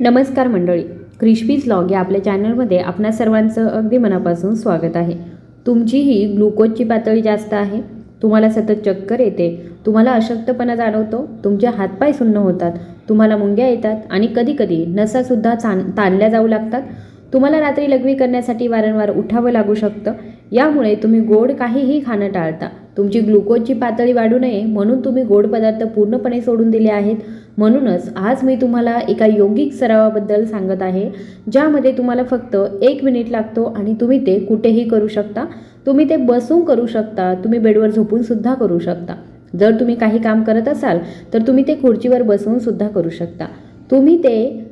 नमस्कार मंडळी crispies log या आपल्या चॅनलमध्ये आपणा सर्वांचं अगदी मनापासून स्वागत आहे. तुमची ही ग्लुकोजची पातळी जास्त आहे तुम्हाला सतत चक्कर येते तुम्हाला अशक्तपणा जाणवतो तुमचे हातपाय सुन्न होतात तुम्हाला मुंग्या येतात आणि कधीकधी नसासुद्धा चान ताणल्या जाऊ लागतात. तुम्हाला रात्री लघवी करण्यासाठी वारंवार उठावं लागू शकतं. यामुळे तुम्ही गोड काहीही खाणं टाळता. तुमची ग्लुकोजची पातळी वाढू नये म्हणून तुम्ही गोड पदार्थ पूर्णपणे सोडून दिले आहेत. म्हणूनच आज मी तुम्हाला एका योगिक सरावाबद्दल सांगत आहे ज्यामध्ये तुम्हाला फक्त एक मिनिट लागतो आणि तुम्ही ते कुठेही करू शकता. तुम्ही ते बसून करू शकता तुम्ही बेडवर झोपून सुद्धा करू शकता. जर तुम्ही काही काम करत असाल तर तुम्ही ते खुर्चीवर बसून सुद्धा करू शकता. तुम्ही ते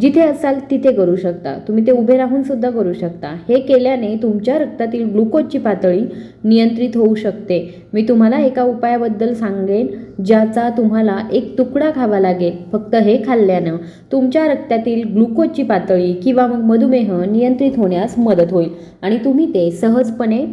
जिथे असाल तिथे करू शकता. तुम्ही ते उभे राहून सुद्धा करू शकता. हे केल्याने तुमच्या रक्तातील ग्लुकोजची पातळी नियंत्रित होऊ शकते. मी तुम्हाला एका उपायाबद्दल सांगेन ज्याचा तुम्हाला एक तुकडा खावा लागेल. फक्त हे खाल्ल्यानं तुमच्या रक्तातील ग्लुकोजची पातळी किंवा मग मधुमेह नियंत्रित होण्यास मदत होईल आणि तुम्ही ते सहजपणे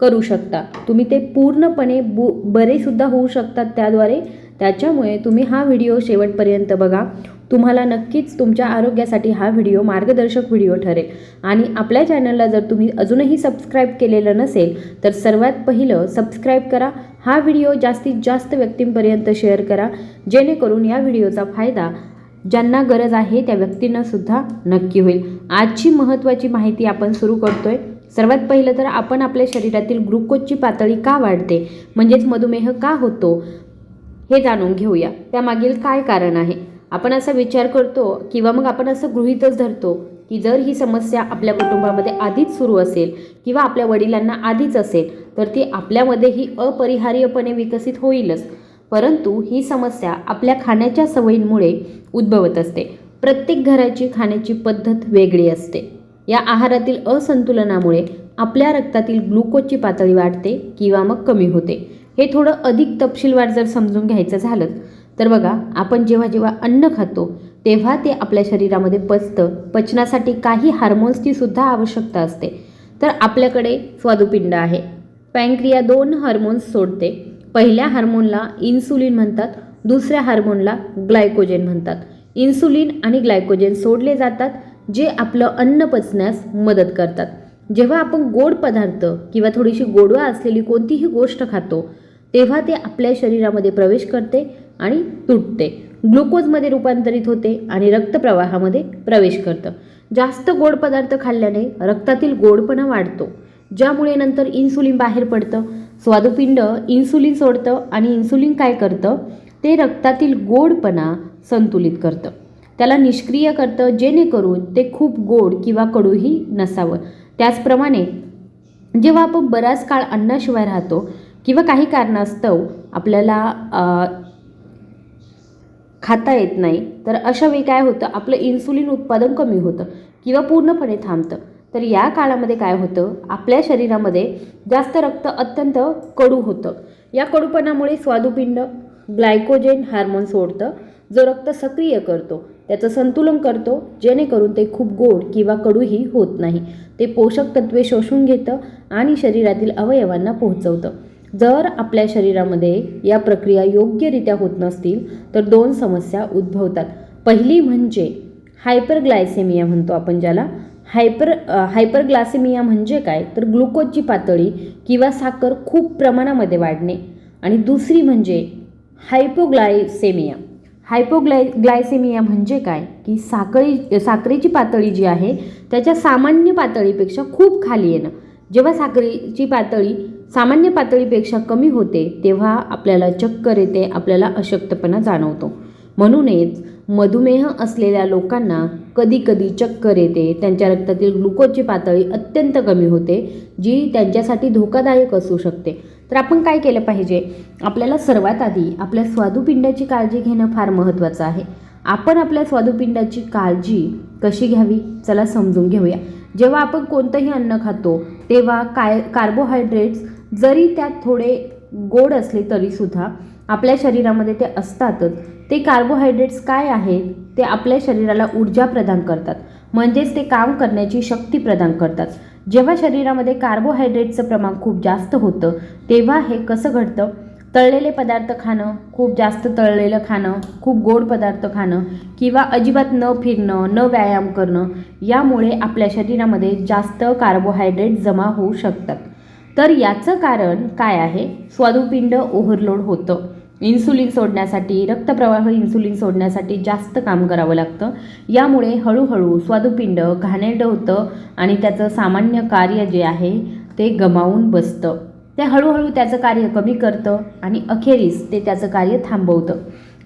करू शकता. तुम्ही ते पूर्णपणे बु बरेसुद्धा होऊ शकतात त्याद्वारे. त्याच्यामुळे तुम्ही हा व्हिडिओ शेवटपर्यंत बघा. तुम्हाला नक्कीच तुमच्या आरोग्यासाठी हा व्हिडिओ मार्गदर्शक व्हिडिओ ठरेल. आणि आपल्या चॅनलला जर तुम्ही अजूनही सबस्क्राईब केलेलं नसेल तर सर्वात पहिलं सबस्क्राईब करा. हा व्हिडिओ जास्तीत जास्त व्यक्तींपर्यंत शेअर करा. जेणेकरून या व्हिडिओचा फायदा ज्यांना गरज आहे त्या व्यक्तींनासुद्धा नक्की होईल. आजची महत्त्वाची माहिती आपण सुरू करतोय. सर्वात पहिलं तर आपण आपल्या शरीरातील ग्लुकोजची पातळी का वाढते? म्हणजेच मधुमेह का होतो? हे जाणून घेऊया. त्यामागील काय कारण आहे? आपण असा विचार करतो किंवा मग आपण असं गृहीतच धरतो की जर ही समस्या आपल्या कुटुंबामध्ये आधीच सुरू असेल किंवा आपल्या वडिलांना आधीच असेल तर ती आपल्यामध्ये ही अपरिहार्यपणे विकसित होईलच. परंतु ही समस्या आपल्या खाण्याच्या सवयींमुळे उद्भवत असते. प्रत्येक घराची खाण्याची पद्धत वेगळी असते. या आहारातील असंतुलनामुळे आपल्या रक्तातील ग्लुकोजची पातळी वाढते किंवा मग कमी होते. हे थोडं अधिक तपशीलवार जर समजून घ्यायचं झालं तर बघा आपण जेव्हा जेव्हा अन्न खातो तेव्हा ते आपल्या शरीरामध्ये पचतं. पचनासाठी काही हार्मोन्सची सुद्धा आवश्यकता असते. तर आपल्याकडे स्वादुपिंड आहे. पँक्रिया दोन हार्मोन्स सोडते. पहिल्या हार्मोनला इन्सुलिन म्हणतात दुसऱ्या हार्मोनला ग्लायकोजेन म्हणतात. इन्सुलिन आणि ग्लायकोजेन सोडले जातात जे आपलं अन्न पचण्यास मदत करतात. जेव्हा आपण गोड पदार्थ किंवा थोडीशी गोडवा असलेली कोणतीही गोष्ट खातो तेव्हा ते आपल्या शरीरामध्ये प्रवेश करते आणि तुटते. ग्लुकोजमध्ये रूपांतरित होते आणि रक्तप्रवाहामध्ये प्रवेश करतं. जास्त गोड पदार्थ खाल्ल्याने रक्तातील गोडपणा वाढतो ज्यामुळे नंतर इन्सुलिन बाहेर पडतं. स्वादुपिंड इन्सुलिन सोडतं आणि इन्सुलिन काय करतं? ते रक्तातील गोडपणा संतुलित करतं. त्याला निष्क्रिय करतं जेणेकरून ते खूप गोड किंवा कडूही नसावं. त्याचप्रमाणे जेव्हा आपण बराच काळ अन्नाशिवाय राहतो किंवा काही कारणास्तव आपल्याला खाता येत नाही तर अशा वेळी काय होतं? आपलं इन्सुलिन उत्पादन कमी होतं किंवा पूर्णपणे थांबतं. तर या काळामध्ये काय होतं? आपल्या शरीरामध्ये जास्त रक्त अत्यंत कडू होतं. या कडूपणामुळे स्वादुपिंड ग्लायकोजेन हार्मोन सोडतं. जो रक्त सक्रिय करतो त्याचं संतुलन करतो जेणेकरून ते खूप गोड किंवा कडूही होत नाही. ते पोषक तत्वे शोषून घेतं आणि शरीरातील अवयवांना पोहोचवतं. जर आपल्या शरीरामध्ये या प्रक्रिया योग्यरित्या होत नसतील तर दोन समस्या उद्भवतात. पहिली म्हणजे हायपरग्लायसेमिया म्हणतो आपण ज्याला. हायपर हायपरग्लासेमिया म्हणजे काय? तर ग्लुकोजची पातळी किंवा साखर खूप प्रमाणामध्ये वाढणे. आणि दुसरी म्हणजे हायपोग्लायसेमिया. हायपोग्लाय ग्लायसेमिया म्हणजे काय? की साखळी साखरेची पातळी जी आहे त्याच्या सामान्य पातळीपेक्षा खूप खाली येणं. जेव्हा साखरेची पातळी सामान्य पातळीपेक्षा कमी होते तेव्हा आपल्याला चक्कर येते आपल्याला अशक्तपणा जाणवतो. म्हणूनच मधुमेह असलेल्या लोकांना कधीकधी चक्कर येते त्यांच्या रक्तातील ग्लुकोजची पातळी अत्यंत कमी होते जी त्यांच्यासाठी धोकादायक असू शकते. तर आपण काय केलं पाहिजे? आपल्याला सर्वात आधी आपल्या स्वादुपिंडाची काळजी घेणं फार महत्त्वाचं आहे. आपण आपल्या स्वादुपिंडाची काळजी कशी घ्यावी? चला समजून घेऊया. जेव्हा आपण कोणतंही अन्न खातो तेव्हा काय कार्बोहायड्रेट्स जरी त्यात थोडे गोड असले तरीसुद्धा आपल्या शरीरामध्ये ते असतातच. ते कार्बोहायड्रेट्स काय आहेत? ते आपल्या शरीराला ऊर्जा प्रदान करतात. म्हणजेच ते काम करण्याची शक्ती प्रदान करतात. जेव्हा शरीरामध्ये कार्बोहायड्रेटचं प्रमाण खूप जास्त होतं तेव्हा हे कसं घडतं? तळलेले पदार्थ खाणं खूप जास्त तळलेलं खाणं खूप गोड पदार्थ खाणं किंवा अजिबात न फिरणं न व्यायाम करणं यामुळे आपल्या शरीरामध्ये जास्त कार्बोहायड्रेट जमा होऊ शकतात. तर याचं कारण काय आहे? स्वादुपिंड ओव्हरलोड होतं. इन्सुलिन सोडण्यासाठी रक्तप्रवाह इन्सुलिन सोडण्यासाठी जास्त काम करावं लागतं. यामुळे हळूहळू स्वादुपिंड घाणेरडं होतं आणि त्याचं सामान्य कार्य जे आहे ते गमावून बसतं. ते हळूहळू त्याचं कार्य कमी करतं आणि अखेरीस ते त्याचं कार्य थांबवतं.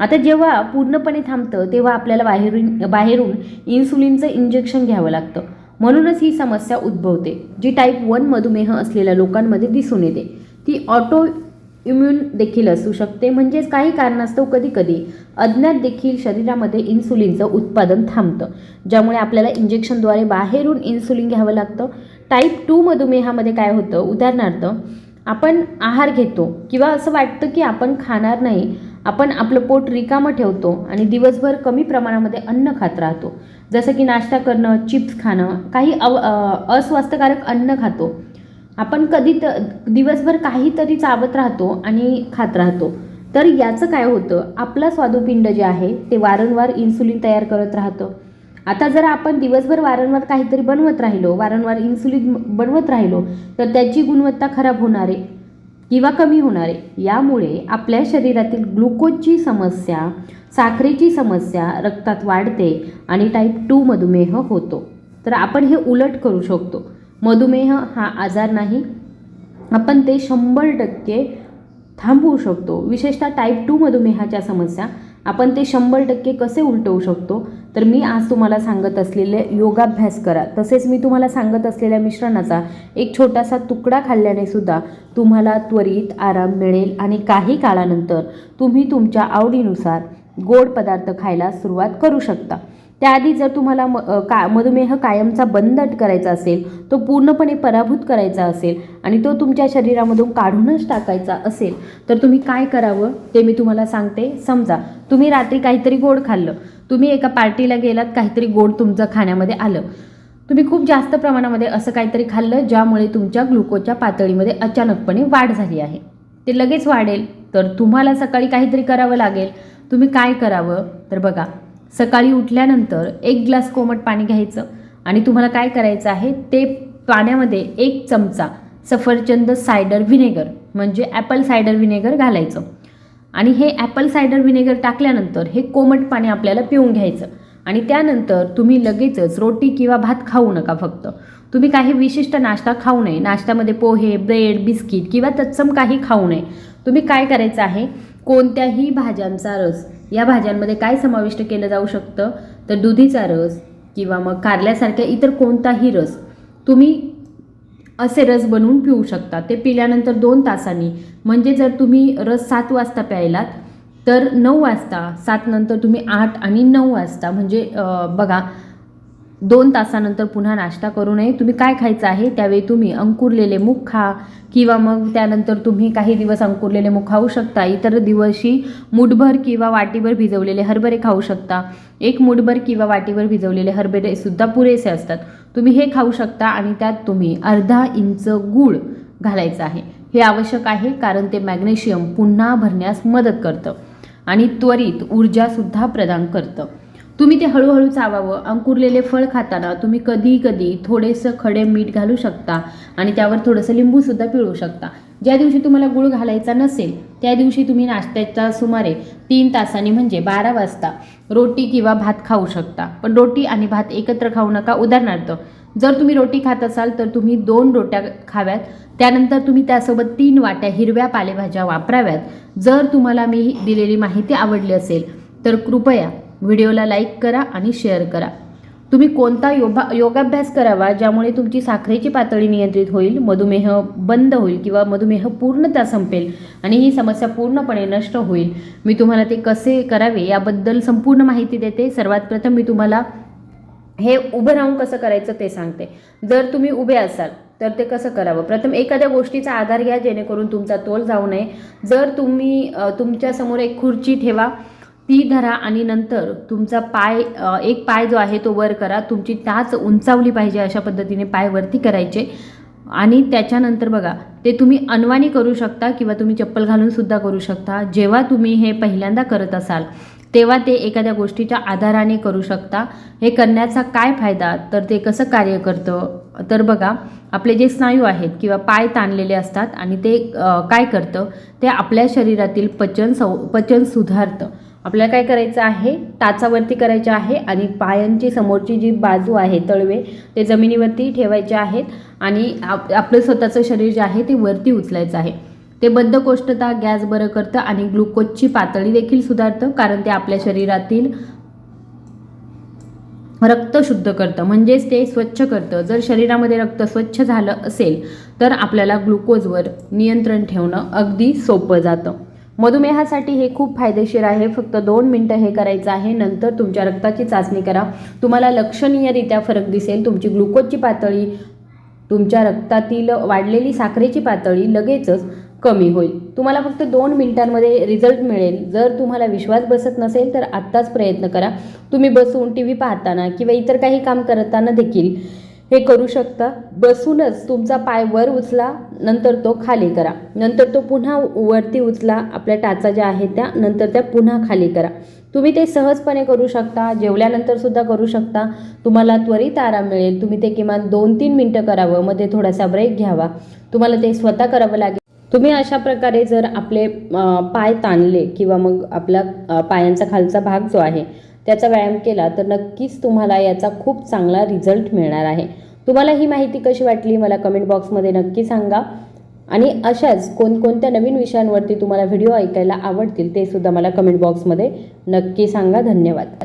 आता जेव्हा पूर्णपणे थांबतं तेव्हा आपल्याला बाहेरून बाहेरून इन्सुलिनचं इंजेक्शन घ्यावं लागतं. म्हणूनच ही समस्या उद्भवते जी टाईप वन मधुमेह असलेल्या लोकांमध्ये दिसून येते. ती ऑटो इम्युन देखील असू शकते म्हणजेच काही कारणास्तव कधी कधी अज्ञात देखील शरीरामध्ये इन्सुलिनचं उत्पादन थांबतं ज्यामुळे आपल्याला इंजेक्शनद्वारे बाहेरून इन्सुलिन घ्यावं लागतं. टाईप टू मधुमेहामध्ये काय होतं? उदाहरणार्थ आपण आहार घेतो किंवा असं वाटतं की आपण खाणार नाही आपण आपलं पोट रिकामं ठेवतो आणि दिवसभर कमी प्रमाणामध्ये अन्न खात राहतो. जसं की नाश्ता करणं चिप्स खाणं काही अव अस्वास्थ्यकारक अन्न खातो. आपण कधी त दिवसभर काहीतरी चावत राहतो आणि खात राहतो. तर याचं काय होतं? आपलं स्वादुपिंड जे आहे ते वारंवार इन्सुलिन तयार करत राहतं. आता जर आपण दिवसभर वारंवार काहीतरी बनवत राहिलो वारंवार इन्सुलिन बनवत राहिलो तर त्याची गुणवत्ता खराब होणार आहे. किंवा कमी होणार आहे. यामुळे आपल्या शरीरातील ग्लुकोजची समस्या साखरेची समस्या रक्तात वाढते आणि टाईप टू मधुमेह होतो. तर आपण हे उलट करू शकतो. मधुमेह हा आजार नाही. आपण ते शंभर टक्के थांबवू शकतो. विशेषतः टाईप टू मधुमेहाच्या समस्या. आपण ते शंभर टक्के कसे उलटवू शकतो? तर मी आज तुम्हाला सांगत असलेले योगाभ्यास करा. तसेच मी तुम्हाला सांगत असलेल्या मिश्रणाचा एक छोटासा तुकडा खाल्ल्याने सुद्धा तुम्हाला त्वरित आराम मिळेल आणि काही काळानंतर तुम्ही तुमच्या आवडीनुसार गोड पदार्थ खायला सुरुवात करू शकता. त्याआधी जर तुम्हाला म का मधुमेह कायमचा बंद करायचा असेल तो पूर्णपणे पराभूत करायचा असेल आणि तो तुमच्या शरीरामधून काढूनच टाकायचा असेल तर तुम्ही काय करावं ते मी तुम्हाला सांगते. समजा तुम्ही रात्री काहीतरी गोड खाल्लं. तुम्ही एका पार्टीला गेलात काहीतरी गोड तुमचं खाण्यामध्ये आलं. तुम्ही खूप जास्त प्रमाणामध्ये असं काहीतरी खाल्लं ज्यामुळे तुमच्या ग्लुकोजच्या पातळीमध्ये अचानकपणे वाढ झाली आहे. ते लगेच वाढेल तर तुम्हाला सकाळी काहीतरी करावं लागेल. तुम्ही काय करावं? तर बघा सकाळी उठल्यानंतर एक ग्लास कोमट पाणी घ्यायचं आणि तुम्हाला काय करायचं आहे ते पाण्यामध्ये एक चमचा सफरचंद सायडर व्हिनेगर म्हणजे ॲपल सायडर व्हिनेगर घालायचं. आणि हे ॲपल सायडर व्हिनेगर टाकल्यानंतर हे कोमट पाणी आपल्याला पिऊन घ्यायचं. आणि त्यानंतर तुम्ही लगेचच रोटी किंवा भात खाऊ नका फक्त. तुम्ही काही विशिष्ट नाश्ता खाऊ नये. नाश्त्यामध्ये पोहे ब्रेड बिस्किट किंवा तत्सम काही खाऊ नये. तुम्ही काय करायचं आहे? कोणत्याही भाज्यांचा रस या भाज्यांमध्ये काय समाविष्ट केलं जाऊ शकतं? तर दुधीचा रस किंवा मग कारल्यासारख्या इतर कोणताही रस तुम्ही असे रस बनवून पिऊ शकता. ते पिल्यानंतर दोन तासांनी म्हणजे जर तुम्ही रस सात वाजता प्यायलात तर नऊ वाजता सात नंतर तुम्ही आठ आणि नऊ वाजता म्हणजे बघा दोन तासानंतर पुन्हा नाश्ता करू नये. तुम्ही काय खायचं आहे? त्यावेळी तुम्ही अंकुरलेले मूग खा किंवा मग त्यानंतर तुम्ही काही दिवस अंकुरलेले मूग खाऊ शकता. इतर दिवशी मुठभर किंवा वाटीभर भिजवलेले हरभरे खाऊ शकता. एक मुठभर किंवा वाटीभर भिजवलेले हरभरे सुद्धा पुरेसे असतात. तुम्ही हे खाऊ शकता आणि त्यात तुम्ही अर्धा इंच गूळ घालायचं आहे. हे आवश्यक आहे कारण ते मॅग्नेशियम पुन्हा भरण्यास मदत करतं आणि त्वरित ऊर्जासुद्धा प्रदान करतं. तुम्ही ते हळूहळू चावावं. अंकुरलेले फळ खाताना तुम्ही कधी कधी थोडेसं खडे मीठ घालू शकता आणि त्यावर थोडंसं लिंबूसुद्धा पिळू शकता. ज्या दिवशी तुम्हाला गुळ घालायचा नसेल त्या दिवशी तुम्ही नाश्त्याच्या सुमारे तीन तासांनी म्हणजे बारा वाजता रोटी किंवा भात खाऊ शकता. पण रोटी आणि भात एकत्र खाऊ नका. उदाहरणार्थ जर तुम्ही रोटी खात असाल तर तुम्ही दोन रोट्या खाव्यात. त्यानंतर तुम्ही त्यासोबत तीन वाट्या हिरव्या पालेभाज्या वापराव्यात. जर तुम्हाला मी दिलेली माहिती आवडली असेल तर कृपया व्हिडिओला लाईक करा आणि शेअर करा. तुम्ही कोणता योगा योगाभ्यास करावा ज्यामुळे तुमची साखरेची पातळी नियंत्रित होईल मधुमेह बंद होईल किंवा मधुमेह पूर्णतः संपेल आणि ही समस्या पूर्णपणे नष्ट होईल मी तुम्हाला ते कसे करावे याबद्दल संपूर्ण माहिती देते. सर्वात प्रथम मी तुम्हाला हे उभं राहून कसं करायचं ते सांगते. जर तुम्ही उभे असाल तर ते कसं करावं? प्रथम एखाद्या गोष्टीचा आधार घ्या जेणेकरून तुमचा तोल जाऊ नये. जर तुम्ही तुमच्यासमोर एक खुर्ची ठेवा ती धरा आणि नंतर तुमचा पाय एक पाय जो आहे तो वर करा. तुमची टाच उंचावली पाहिजे अशा पद्धतीने पाय वरती करायचे. आणि त्याच्यानंतर बघा ते तुम्ही अनवाणी करू शकता किंवा तुम्ही चप्पल घालून सुद्धा करू शकता. जेव्हा तुम्ही हे पहिल्यांदा करत असाल तेव्हा ते एखाद्या गोष्टीच्या आधाराने करू शकता. हे करण्याचा काय फायदा? तर ते कसं कार्य करतं? तर बघा आपले जे स्नायू आहेत किंवा पाय ताणलेले असतात आणि ते काय करतं? ते आपल्या शरीरातील पचन सौ पचन सुधारतं. आपल्याला काय करायचं आहे? टाचावरती करायचे आहे आणि पायांची समोरची जी बाजू आहे तळवे ते जमिनीवरती ठेवायचे आहेत आणि आप आपलं स्वतःचं शरीर जे आहे ते वरती उचलायचं आहे. ते बद्धकोष्ठता गॅस बरं करतं आणि ग्लुकोजची पातळी देखील सुधारतं कारण ते आपल्या शरीरातील रक्त शुद्ध करतं म्हणजेच ते स्वच्छ करतं. जर शरीरामध्ये रक्त स्वच्छ झालं असेल तर आपल्याला ग्लुकोजवर नियंत्रण ठेवणं अगदी सोपं जातं. मधुमेहासाठी हे खूप फायदेशीर आहे. फक्त दोन मिनटं हे करायचं आहे नंतर तुमच्या रक्ताची चाचणी करा. तुम्हाला लक्षणीयरित्या फरक दिसेल. तुमची ग्लुकोजची पातळी तुमच्या रक्तातील वाढलेली साखरेची पातळी लगेचच कमी होईल. तुम्हाला फक्त दोन मिनिटांमध्ये रिझल्ट मिळेल. जर तुम्हाला विश्वास बसत नसेल तर आत्ताच प्रयत्न करा. तुम्ही बसून टी व्ही पाहताना किंवा इतर काही काम करताना देखील हे करू शकता. बसूनच तुमचा पाय वर उचला नंतर तो खाली करा. नंतर तो पुन्हा वरती उचला आपल्या टाचा ज्या आहेत त्या नंतर त्या पुन्हा खाली करा. तुम्ही ते सहजपणे करू शकता जेवल्यानंतर सुद्धा करू शकता. तुम्हाला त्वरित आराम मिळेल. तुम्ही ते किमान दोन तीन मिनटं करावं. मध्ये थोडासा ब्रेक घ्यावा. तुम्हाला ते स्वतः करावं लागेल. तुम्ही अशा प्रकारे जर आपले पाय ताणले किंवा मग आपला पायांचा खालचा भाग जो आहे त्याचा व्यायाम केला तर नक्कीच तुम्हाला याचा खूप चांगला रिझल्ट मिळणार आहे. तुम्हाला ही माहिती कशी वाटली मला कमेंट बॉक्समध्ये नक्की सांगा. आणि अशाच कोणकोणत्या नवीन विषयांवरती तुम्हाला व्हिडिओ ऐकायला आवडतील ते सुद्धा मला कमेंट बॉक्समध्ये नक्की सांगा. धन्यवाद.